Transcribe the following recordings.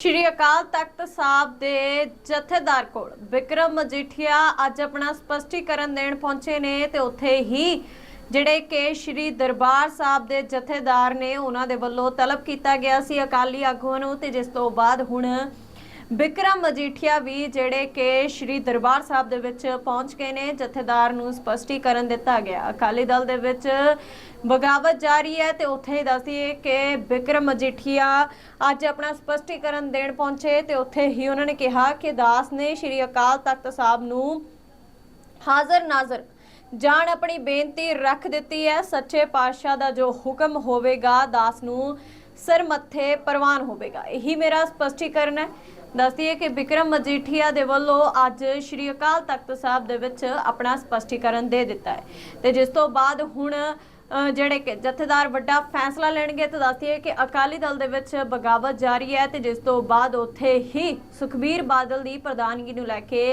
ਸ਼੍ਰੀ ਅਕਾਲ ਤਖਤ ਸਾਹਿਬ ਦੇ ਜਥੇਦਾਰ ਕੋਲ ਵਿਕਰਮ ਮਜੀਠੀਆ ਅੱਜ ਆਪਣਾ ਸਪਸ਼ਟੀਕਰਨ ਦੇਣ ਪਹੁੰਚੇ ਨੇ ਤੇ ਉੱਥੇ ਹੀ ਜਿਹੜੇ ਕਿ ਸ਼੍ਰੀ ਦਰਬਾਰ ਸਾਹਿਬ ਦੇ ਜਥੇਦਾਰ ਨੇ ਉਹਨਾਂ ਦੇ ਵੱਲੋਂ ਤਲਬ ਕੀਤਾ ਗਿਆ ਸੀ ਅਕਾਲੀ ਆਗੂਆਂ ਨੂੰ ਤੇ ਜਿਸ ਤੋਂ ਬਾਅਦ ਹੁਣ ਬਿਕਰਮ ਮਜੀਠੀਆ ਵੀ ਜਿਹੜੇ ਕਿ ਸ਼੍ਰੀ ਦਰਬਾਰ ਸਾਹਿਬ ਦੇ ਵਿੱਚ ਪਹੁੰਚ ਗਏ ਨੇ, ਜਥੇਦਾਰ ਨੂੰ ਸਪਸ਼ਟੀਕਰਨ ਦਿੱਤਾ ਗਿਆ। ਅਕਾਲੀ ਦਲ ਦੇ ਵਿੱਚ ਬਗਾਵਤ ਜਾਰੀ ਹੈ ਤੇ ਉੱਥੇ ਹੀ ਦੱਸਦੀਏ ਕਿ ਵਿਕਰਮ ਮਜੀਠੀਆ ਅੱਜ ਆਪਣਾ ਸਪਸ਼ਟੀਕਰਨ ਦੇਣ ਪਹੁੰਚੇ ਤੇ ਉੱਥੇ ਹੀ ਉਹਨਾਂ ਨੇ ਕਿਹਾ ਕਿ ਦਾਸ ਨੇ ਸ਼੍ਰੀ ਅਕਾਲ ਤਖਤ ਸਾਹਿਬ ਨੂੰ ਹਾਜ਼ਰ ਨਾਜ਼ਰ ਜਾਣ ਆਪਣੀ ਬੇਨਤੀ ਰੱਖ ਦਿੱਤੀ ਹੈ। ਸੱਚੇ ਪਾਤਸ਼ਾਹ ਦਾ ਜੋ ਹੁਕਮ ਹੋਵੇਗਾ, ਦਾਸ ਨੂੰ ਸਰ ਮੱਥੇ ਪ੍ਰਵਾਨ ਹੋਵੇਗਾ। ਇਹੀ ਮੇਰਾ ਸਪਸ਼ਟੀਕਰਨ ਹੈ। ਦੱਸਦੀ ਕਿ ਵਿਕਰਮ ਮਜੀਠੀਆ ਦੇ ਵੱਲੋਂ ਅੱਜ ਸ਼੍ਰੀ ਅਕਾਲ ਤਖਤ ਸਾਹਿਬ ਦੇ ਵਿੱਚ ਆਪਣਾ ਸਪਸ਼ਟੀਕਰਨ ਦੇ ਦਿੱਤਾ ਹੈ ਤੇ ਜਿਸ ਤੋਂ ਬਾਅਦ ਹੁਣ ਜਿਹੜੇ ਕਿ ਜਥੇਦਾਰ ਵੱਡਾ ਫੈਸਲਾ ਲੈਣਗੇ ਤੇ ਦੱਸਦੀ ਹੈ ਕਿ ਅਕਾਲੀ ਦਲ ਦੇ ਵਿੱਚ ਬਗਾਵਤ ਜਾਰੀ ਹੈ ਤੇ ਜਿਸ ਤੋਂ ਬਾਅਦ ਉੱਥੇ ਹੀ ਸੁਖਬੀਰ ਬਾਦਲ ਦੀ ਪ੍ਰਧਾਨਗੀ ਨੂੰ ਲੈ ਕੇ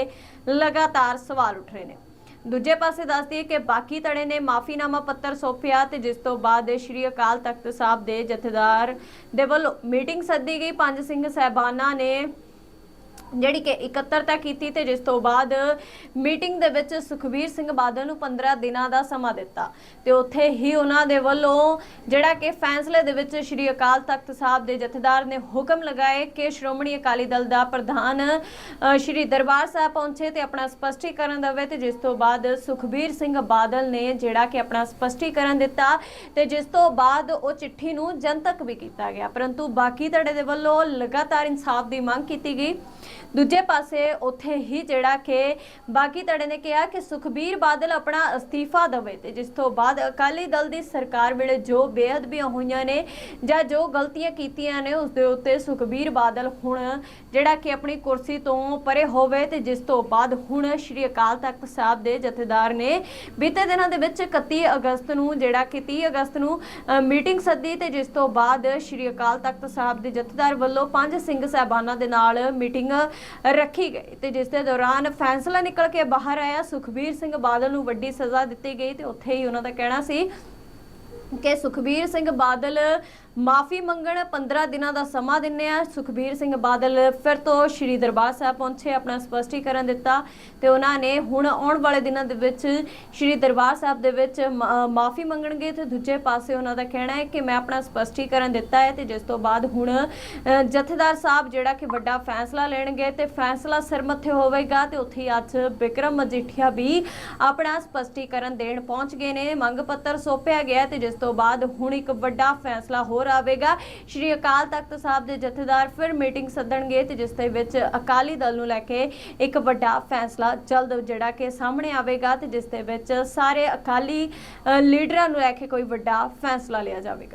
ਲਗਾਤਾਰ ਸਵਾਲ ਉੱਠ ਰਹੇ ਨੇ। ਦੂਜੇ ਪਾਸੇ ਦੱਸਦੀ ਹੈ ਕਿ ਬਾਕੀ ਧੜੇ ਨੇ ਮਾਫੀਨਾਮਾ ਪੱਤਰ ਸੌਂਪਿਆ ਤੇ ਜਿਸ ਤੋਂ ਬਾਅਦ ਸ਼੍ਰੀ ਅਕਾਲ ਤਖਤ ਸਾਹਿਬ ਦੇ ਜਥੇਦਾਰ ਦੇ ਵੱਲੋਂ ਮੀਟਿੰਗ ਸੱਦੀ ਗਈ। ਪੰਜ ਸਿੰਘ ਸਹਿਬਾਨਾਂ ਨੇ ਜਿਹੜੀ ਕਿ ਇਕੱਤਰਤਾ ਕੀਤੀ ਤੇ ਜਿਸ ਤੋਂ ਬਾਅਦ ਮੀਟਿੰਗ ਦੇ ਵਿੱਚ ਸੁਖਬੀਰ ਸਿੰਘ ਬਾਦਲ ਨੂੰ 15 ਦਿਨਾਂ ਦਾ ਸਮਾਂ ਦਿੱਤਾ। ਤੇ ਉੱਥੇ ਹੀ ਉਹਨਾਂ ਦੇ ਵੱਲੋਂ ਜਿਹੜਾ ਕਿ ਫੈਸਲੇ ਦੇ ਵਿੱਚ ਸ਼੍ਰੀ ਅਕਾਲ ਤਖਤ ਸਾਹਿਬ ਦੇ ਜਥੇਦਾਰ ਨੇ ਹੁਕਮ ਲਗਾਏ ਕਿ ਸ਼੍ਰੋਮਣੀ ਅਕਾਲੀ ਦਲ ਦਾ ਪ੍ਰਧਾਨ ਸ਼੍ਰੀ ਦਰਬਾਰ ਸਾਹਿਬ ਪਹੁੰਚੇ ਤੇ ਆਪਣਾ ਸਪਸ਼ਟੀਕਰਨ ਦੇਵੇ ਤੇ ਜਿਸ ਤੋਂ ਬਾਅਦ ਸੁਖਬੀਰ ਸਿੰਘ ਬਾਦਲ ਨੇ ਜਿਹੜਾ ਕਿ ਆਪਣਾ ਸਪਸ਼ਟੀਕਰਨ ਦਿੱਤਾ ਤੇ ਜਿਸ ਤੋਂ ਬਾਅਦ ਉਹ ਚਿੱਠੀ ਨੂੰ ਜਨਤਕ ਵੀ ਕੀਤਾ ਗਿਆ। ਪਰੰਤੂ ਬਾਕੀ ਧੜੇ ਦੇ ਵੱਲੋਂ ਲਗਾਤਾਰ ਇਨਸਾਫ ਦੀ ਮੰਗ ਕੀਤੀ ਗਈ। ਦੂਜੇ ਪਾਸੇ ਉੱਥੇ ਹੀ ਜਿਹੜਾ ਕਿ ਬਾਕੀ ਧੜੇ ਨੇ ਕਿਹਾ ਕਿ ਸੁਖਬੀਰ ਬਾਦਲ ਆਪਣਾ ਅਸਤੀਫਾ ਦੇਵੇ ਤੇ ਜਿਸ ਤੋਂ ਬਾਅਦ ਅਕਾਲੀ ਦਲ ਦੀ ਸਰਕਾਰ ਵੇਲੇ ਜੋ ਬੇਅਦਬੀਆਂ ਹੋਈਆਂ ਨੇ ਜਾਂ ਜੋ ਗਲਤੀਆਂ ਕੀਤੀਆਂ ਨੇ, ਉਸ ਦੇ ਉੱਤੇ ਸੁਖਬੀਰ ਬਾਦਲ ਹੁਣ ਜਿਹੜਾ ਕਿ ਆਪਣੀ ਕੁਰਸੀ ਤੋਂ ਪਰੇ ਹੋਵੇ ਤੇ ਜਿਸ ਤੋਂ ਬਾਅਦ ਹੁਣ ਸ਼੍ਰੀ ਅਕਾਲ ਤਖਤ ਸਾਹਿਬ ਦੇ ਜਥੇਦਾਰ ਨੇ ਬੀਤੇ ਦਿਨਾਂ ਦੇ ਵਿੱਚ 31 ਅਗਸਤ ਨੂੰ ਜਿਹੜਾ ਕਿ 30 ਅਗਸਤ ਨੂੰ ਮੀਟਿੰਗ ਸੱਦੀ ਤੇ ਜਿਸ ਤੋਂ ਬਾਅਦ ਸ਼੍ਰੀ ਅਕਾਲ ਤਖਤ ਸਾਹਿਬ ਦੇ ਜਥੇਦਾਰ ਵੱਲੋਂ ਪੰਜ ਸਿੰਘ ਸਾਹਿਬਾਨਾਂ ਦੇ ਨਾਲ ਮੀਟਿੰਗ ਰੱਖੀ ਗਈ ਤੇ ਜਿਸ ਦੇ ਦੌਰਾਨ ਫੈਸਲਾ ਨਿਕਲ ਕੇ ਬਾਹਰ ਆਇਆ। ਸੁਖਬੀਰ ਸਿੰਘ ਬਾਦਲ ਨੂੰ ਵੱਡੀ ਸਜ਼ਾ ਦਿੱਤੀ ਗਈ ਤੇ ਉੱਥੇ ਹੀ ਉਹਨਾਂ ਦਾ ਕਹਿਣਾ ਸੀ ਕਿ ਸੁਖਬੀਰ ਸਿੰਘ ਬਾਦਲ ਮਾਫੀ ਮੰਗਣ 15 ਦਿਨਾਂ ਦਾ ਸਮਾਂ ਦਿੰਨੇ ਆ। ਸੁਖਬੀਰ ਸਿੰਘ ਬਾਦਲ ਫਿਰ ਤੋਂ ਸ਼੍ਰੀ ਦਰਬਾਰ ਸਾਹਿਬ ਪਹੁੰਚੇ, ਆਪਣਾ ਸਪਸ਼ਟੀਕਰਨ ਦਿੱਤਾ ਤੇ ਉਹਨਾਂ ਨੇ ਹੁਣ ਆਉਣ ਵਾਲੇ ਦਿਨਾਂ ਦੇ ਵਿੱਚ ਸ਼੍ਰੀ ਦਰਬਾਰ ਸਾਹਿਬ ਦੇ ਵਿੱਚ ਮਾਫੀ ਮੰਗਣਗੇ ਤੇ ਦੂਜੇ ਪਾਸੇ ਉਹਨਾਂ ਦਾ ਕਹਿਣਾ ਹੈ ਕਿ ਮੈਂ ਆਪਣਾ ਸਪਸ਼ਟੀਕਰਨ ਦਿੱਤਾ ਹੈ ਤੇ ਜਿਸ ਤੋਂ ਬਾਅਦ ਹੁਣ ਜਥੇਦਾਰ ਸਾਹਿਬ ਜਿਹੜਾ ਕਿ ਵੱਡਾ ਫੈਸਲਾ ਲੈਣਗੇ ਤੇ ਫੈਸਲਾ ਸਿਰ ਮੱਥੇ ਹੋਵੇਗਾ ਤੇ ਉੱਥੇ ਹੀ ਅੱਜ ਵਿਕਰਮ ਮਜੀਠੀਆ ਵੀ ਆਪਣਾ ਸਪਸ਼ਟੀਕਰਨ ਦੇਣ ਪਹੁੰਚ ਗਏ ਨੇ। ਮੰਗ ਪੱਤਰ ਸੌਂਪਿਆ ਗਿਆ ਤੇ ਜਿਸ ਤੋਂ ਬਾਅਦ ਹੁਣ ਇੱਕ ਵੱਡਾ ਫੈਸਲਾ ਹੋਰ ਆਵੇਗਾ। ਸ਼੍ਰੀ ਅਕਾਲ ਤਖਤ ਸਾਹਿਬ ਦੇ ਜਥੇਦਾਰ ਫਿਰ ਮੀਟਿੰਗ ਸੱਦਣਗੇ ਤੇ ਜਿਸ ਦੇ ਵਿੱਚ ਅਕਾਲੀ ਦਲ ਨੂੰ ਲੈ ਕੇ ਇੱਕ ਵੱਡਾ ਫੈਸਲਾ ਜਲਦ ਜਿਹੜਾ ਕਿ ਸਾਹਮਣੇ ਆਵੇਗਾ ਤੇ ਜਿਸ ਦੇ ਵਿੱਚ ਸਾਰੇ ਅਕਾਲੀ ਲੀਡਰਾਂ ਨੂੰ ਲੈ ਕੇ ਕੋਈ ਵੱਡਾ ਫੈਸਲਾ ਲਿਆ ਜਾਵੇਗਾ।